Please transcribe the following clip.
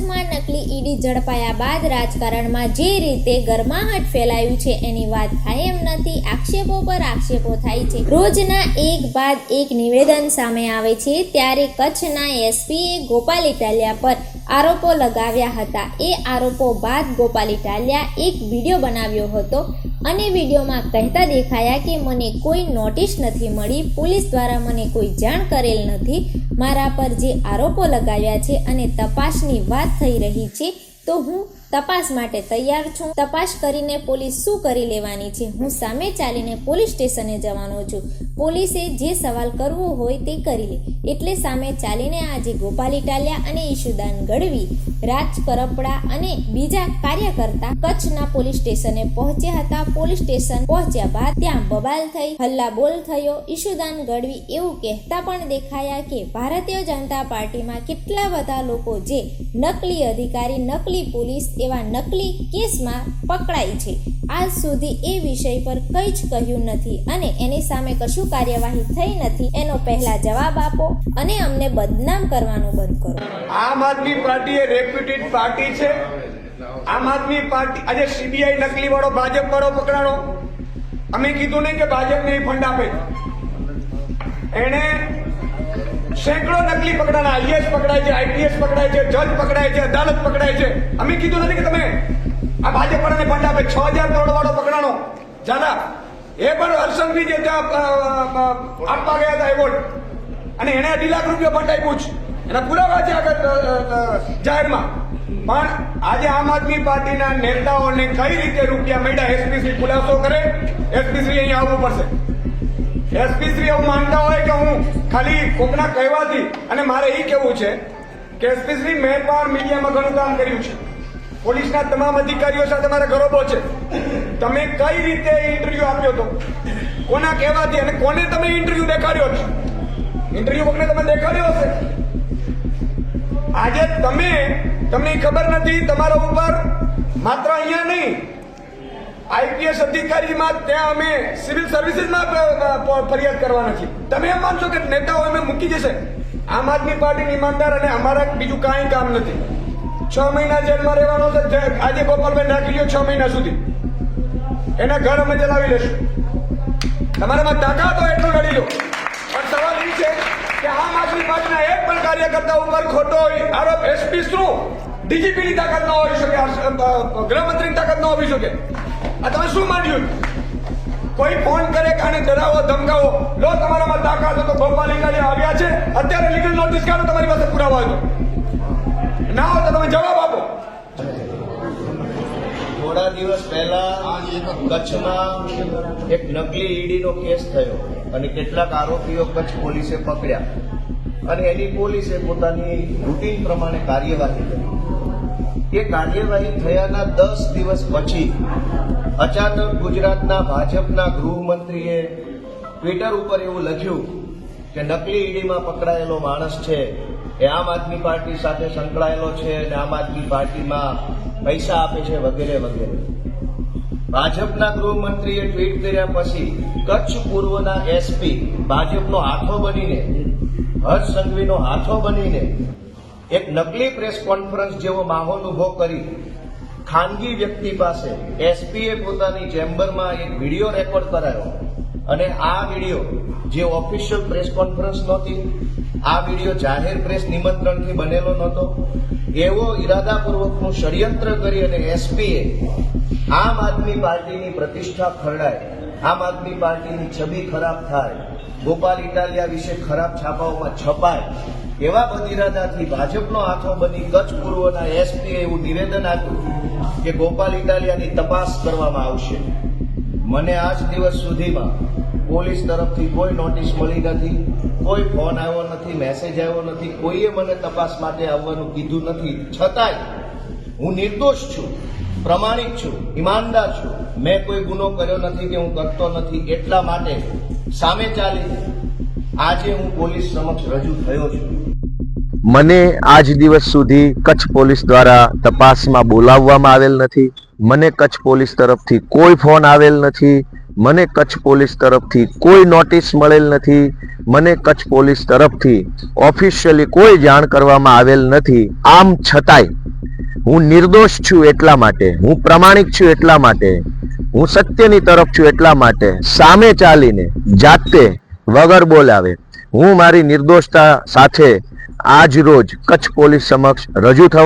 કચ્છમાં નકલી ઈડી ઝડપાયા બાદ રાજકારણમાં જે રીતે ગરમાહટ ફેલાયું છે એની વાત થાય એમ નથી. આક્ષેપો પર આક્ષેપો થાય છે. રોજના એક બાદ એક નિવેદન સામે આવે છે. ત્યારે કચ્છના એસપીએ ગોપાલ ઇટાલિયા પર આરોપો લગાવ્યા હતા. એ આરોપો બાદ ગોપાલ ઇટાલિયા એક વીડિયો બનાવ્યો હતો. અને વિડીયોમાં કહેતા દેખાયા કે મને કોઈ નોટિસ નથી મળી, પોલીસ દ્વારા મને કોઈ જાણ કરેલ નથી, મારા પર જે આરોપો લગાવ્યા છે અને તપાસની વાત થઈ રહી છે, તો હું તપાસ માટે તૈયાર છું. તપાસ કરીને પોલીસ શું કરી લેવાની છે? હું સામે ચાલીને પોલીસ સ્ટેશને જવાનો છું. પોલીસે જે સવાલ કરવો હોય તે કરી લે. એટલે સામે ચાલીને આજે ગોપાલ ઇટાલિયા અને ઈશુદાન ગઢવી, રાજ કરપડા અને બીજા કાર્યકર્તા કચ્છના પોલીસ સ્ટેશને પહોંચ્યા હતા. પોલીસ સ્ટેશન પહોંચ્યા બાદ ત્યાં બબાલ થઈ હલ્લા બોલ થયો. ઈશુદાન ગઢવી એવું કહેતા પણ દેખાયા કે ભારતીય જનતા પાર્ટીમાં કેટલા બધા લોકો જે નકલી અધિકારી, નકલી પોલીસ એવા નકલી કેસમાં પકડાય છે. આજ સુધી એ વિષય પર કંઈ જ કહ્યું નથી અને એની સામે કશું કાર્યવાહી થઈ નથી. એનો પહેલા જવાબ આપો અને અમને બદનામ કરવાનું બંધ કરો. આમ આદમી પાર્ટી એ રેપ્યુટેડ પાર્ટી છે. આમ આદમી પાર્ટી આજે સીબીઆઈ નકલી વાળો ભાજપ વાળો પકડાણો. અમે કીધું નહીં કે ભાજપ ને ફંડ આપે એને સેંકડો નકલી પકડાના આઈએસ પકડાય છે આઈપીએસ પકડાય છે, જજ પકડાય છે, અદાલત પકડાય છે. અમે કીધું નથી કે તમે આ ભાજપ વાળાને ફંડ આપે. છ હજાર કરોડ વાળો પકડાણો. જાદા એ પણ હર્ષંઘવી જે ત્યાં આપવા ગયા હતા એવોર્ડ અને એને અઢી લાખ રૂપિયા ફંડ આપ્યું છે એના પુરાવા છે આગળ જાહેરમાં. પણ આજે આમ આદમી પાર્ટીના નેતાઓને કઈ રીતે રૂપિયા મળ્યા એસપી શ્રી ખુલાસો કરે એસપી શ્રી અહીંયા આવવું પડશે. એસપી શ્રી એવું માનતા હોય કે હું ખાલી કોકના કહેવાથી અને મારે એ કેવું છે કે એસપી શ્રી મેં પણ મીડિયામાં ઘણું કામ કર્યું છે. પોલીસના તમામ અધિકારીઓ સાથે મારે ગરોબો છે. તમે કઈ રીતે ઇન્ટરવ્યુ આપ્યો હતો કોના કહેવાથી અને કોને તમે ઇન્ટરવ્યુ દેખાડ્યો છે? ઇન્ટરવ્યુ કોને તમે દેખાડ્યો હશે? આજે તમે, તમને ખબર નથી, તમારા ઉપર માત્ર અહીંયા નહીં આઈપીએસ અધિકારીમાં ત્યાં અમે સિવિલ સર્વિસીસમાં ફરિયાદ કરવાના છીએ. તમે એમ માનશો કે નેતાઓ અમે મૂકી જશે? આમ આદમી પાર્ટીની ઈમાનદાર અને અમારા બીજું કાંઈ કામ નથી. છ મહિના જેલમાં રહેવાનો છે આજે ગોપાલભાઈ રાખી લ્યો છ મહિના સુધી. એના ઘર અમે ચલાવી લેશું. તમારામાં તાકાત હોય એટલું લડી લો. પણ સવાલ એ છે કે આમ આદમી પાર્ટીના એક પણ કાર્યકર્તા ઉપર ખોટો આરોપ, એસપી શું? ડીજીપીની તાકાત ન હોઈ શકે ગૃહમંત્રીની તાકાત ન હોવી શકે. આ તમે શું માંડ્યું કોઈ ફોન કરે કે આને ડરાવો, ધમકાવો, લો તમારામાં તાકાત હતો તો ગોપાલ ઇટાલિયા આવ્યા છે. અત્યારે લીગલ નોટિસ કાઢો, તમારી પાસે પુરાવા હોય ના હોય તો તમે જવાબ આપો. થોડા દિવસ પહેલા કચ્છમાં એક નકલી ઈડીનો કેસ થયો અને કેટલાક આરોપીઓ કચ્છ પોલીસે પકડ્યા. અને એની પોલીસે પોતાની રૂટીન પ્રમાણે કાર્યવાહી કરી. એ કાર્યવાહી થયાના દસ દિવસ પછી અચાનક ગુજરાતના ભાજપના ગૃહમંત્રીએ ટ્વિટર ઉપર એવું લખ્યું કે નકલી ઈડીમાં પકડાયેલો માણસ છે, એ આમ આદમી પાર્ટી સાથે સંકળાયેલો છે અને આમ આદમી પાર્ટીમાં પૈસા આપે છે વગેરે વગેરે. ભાજપના ગૃહમંત્રીએ ટ્વીટ કર્યા પછી કચ્છ પૂર્વના એસપી ભાજપનો હાથો બનીને, હર્ષ સંઘવીનો હાથો બનીને એક નકલી પ્રેસ કોન્ફરન્સ જેવો માહોલ ઊભો કરી ખાનગી વ્યક્તિ પાસે એસપીએ પોતાની ચેમ્બરમાં એક વીડિયો રેકોર્ડ કરાયો. અને આ વીડિયો જે ઓફિશિયલ પ્રેસ કોન્ફરન્સ નહોતી, આ વીડિયો જાહેર પ્રેસ નિમંત્રણથી બનેલો નહોતો. એવો ઈરાદાપૂર્વકનું ષડયંત્ર કરી અને એસપીએ આમ આદમી પાર્ટીની પ્રતિષ્ઠા ખરડાય, આમ આદમી પાર્ટીની છબી ખરાબ થાય, ગોપાલ ઇટાલિયા વિશે ખરાબ છાપાઓમાં છપાય એવા બદઇરાદાથી ભાજપનો હાથો બની કચ્છ પૂર્વના એસપીએ એવું નિવેદન આપ્યું કે ગોપાલ ઇટાલિયાની તપાસ કરવામાં આવશે. મને આજ દિવસ સુધીમાં પોલીસ તરફથી કોઈ નોટિસ મળી નથી, કોઈ ફોન આવ્યો નથી, મેસેજ આવ્યો નથી, કોઈએ મને તપાસ માટે આવવાનું કીધું નથી. છતાંય હું નિર્દોષ છું પ્રમાણિક છું, ઈમાનદાર છું. મેં કોઈ ગુનો કર્યો નથી કે હું કરતો નથી, એટલા માટે સામે ચાલી આજે હું પોલીસ સમક્ષ રજૂ થયો છું. મને આજ દિવસ સુધી કચ્છ પોલીસ દ્વારા તપાસમાં બોલાવવામાં આવેલ નથી. મને કચ્છ પોલીસ તરફથી કોઈ ફોન આવેલ નથી. મને કચ્છ પોલીસ તરફથી કોઈ નોટિસ મળેલ નથી. મને કચ્છ પોલીસ તરફથી ઓફિશિયલી કોઈ જાણ કરવામાં આવેલ નથી. આમ છતાંય હું નિર્દોષ છું એટલા માટે, હું પ્રમાણિક છું એટલા માટે, હું સત્યની તરફ છું એટલા માટે, સામે ચાલીને જાતે વગર બોલાવે હું મારી નિર્દોષતા સાથે આજ રોજ કચ્છ પોલીસ સમક્ષ રજૂ થવા